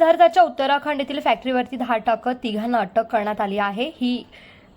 भारताच्या उत्तराखंड येथील फॅक्टरीवरती धाड टाकत तिघांना अटक करण्यात आली आहे. ही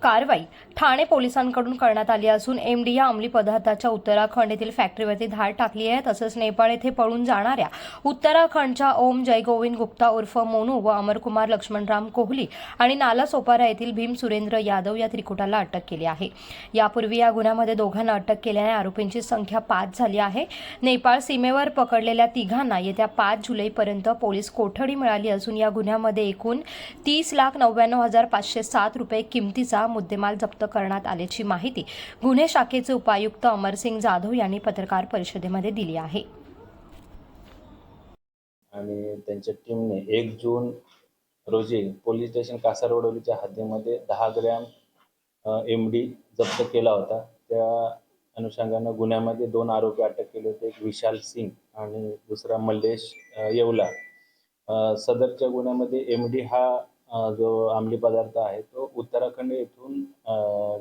कारवाई ठाणे पोलिसांकडून करण्यात आली असून एम डी या अंमली पदार्थाच्या उत्तराखंड येथील फॅक्टरीवरती धाड टाकली आहे तसंच नेपाळ येथे पळून जाणाऱ्या उत्तराखंडच्या ओम जयगोविंद गुप्ता उर्फ मोनू व अमरकुमार लक्ष्मणराम कोहली आणि नाला सोपारा येथील भीम सुरेंद्र यादव या त्रिकुटाला अटक केली आहे. यापूर्वी या गुन्ह्यामध्ये दोघांना अटक केल्याने आरोपींची संख्या पाच झाली आहे. नेपाळ सीमेवर पकडलेल्या तिघांना येत्या पाच जुलैपर्यंत पोलीस कोठडी मिळाली असून या गुन्ह्यामध्ये एकूण तीस लाख नव्याण्णव हजार पाचशे सात रुपये किमतीचा मुद्देमाल जप्त करण्यात आल्याची माहिती गुन्हे शाखेचे उपायुक्त अमरसिंग जाधव यांनी पत्रकार परिषदेमध्ये दिली आहे. आणि त्यांच्या टीमने एक जून रोजी पोलीस स्टेशन कासारवडोलीच्या हद्दीमध्ये दहा ग्रॅम एम डी जप्त केला होता. त्या अनुषंगानं गुन्ह्यामध्ये दोन आरोपी अटक केले होते. एक विशाल सिंग आणि दुसरा मल्लेश येवला. सदरच्या गुन्ह्यामध्ये एम डी हा जो अंमली पदार्थ आहे तो उत्तराखंड येथून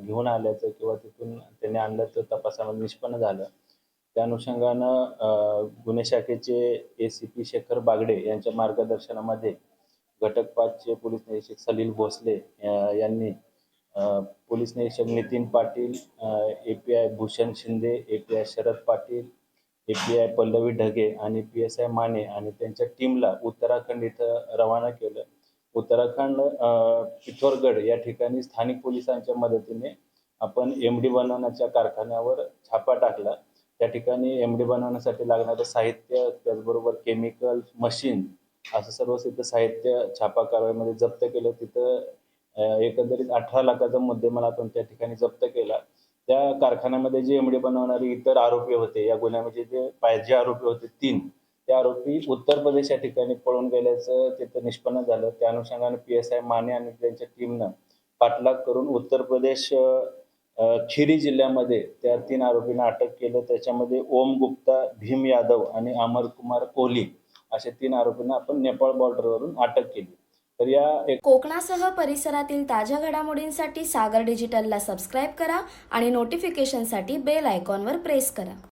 घेऊन आल्याचं किंवा तिथून त्यांनी आणल्याचं तपासामध्ये निष्पन्न झालं. त्या अनुषंगानं गुन्हे शाखेचे A C P Shekhar Bagde यांच्या मार्गदर्शनामध्ये घटक पाचचे पोलीस निरीक्षक सलील भोसले यांनी पोलीस निरीक्षक Nitin Patil A P I Bhushan Shinde A P I Sharad Patil A P I Pallavi Dhage आणि पी एस आय माने आणि त्यांच्या टीमला उत्तराखंड इथं रवाना केलं. उत्तराखंड पिथोरगड या ठिकाणी स्थानिक पोलिसांच्या मदतीने आपण एम डी बनवण्याच्या कारखान्यावर छापा टाकला. त्या ठिकाणी एम डी बनवण्यासाठी लागणारं साहित्य त्याचबरोबर केमिकल मशीन असं सर्व तिथं साहित्य छापा कारवाईमध्ये जप्त केलं. तिथं एकंदरीत अठरा लाखाचा मुद्देमाल आपण त्या ठिकाणी जप्त केला. त्या कारखान्यामध्ये जे एम डी बनवणारे इतर आरोपी होते या गुन्ह्यामध्ये जे पाहिजे आरोपी होते तीन. त्या आरोपी उत्तर प्रदेश या ठिकाणी पळून गेल्याचं तिथं निष्पन्न झालं. त्या अनुषंगाने पी एस आय माने आणि त्यांच्या टीमनं पाठलाग करून उत्तर प्रदेश खिरी जिल्ह्यामध्ये त्या तीन आरोपींना अटक केलं. त्याच्यामध्ये ओम गुप्ता भीम यादव आणि अमर कुमार कोहली अशा तीन आरोपींना आपण नेपाळ बॉर्डरवरून अटक केली. तर या एक कोकणासह परिसरातील ताज्या घडामोडींसाठी सागर डिजिटलला सबस्क्राईब करा आणि नोटिफिकेशनसाठी बेल आयकॉनवर प्रेस करा.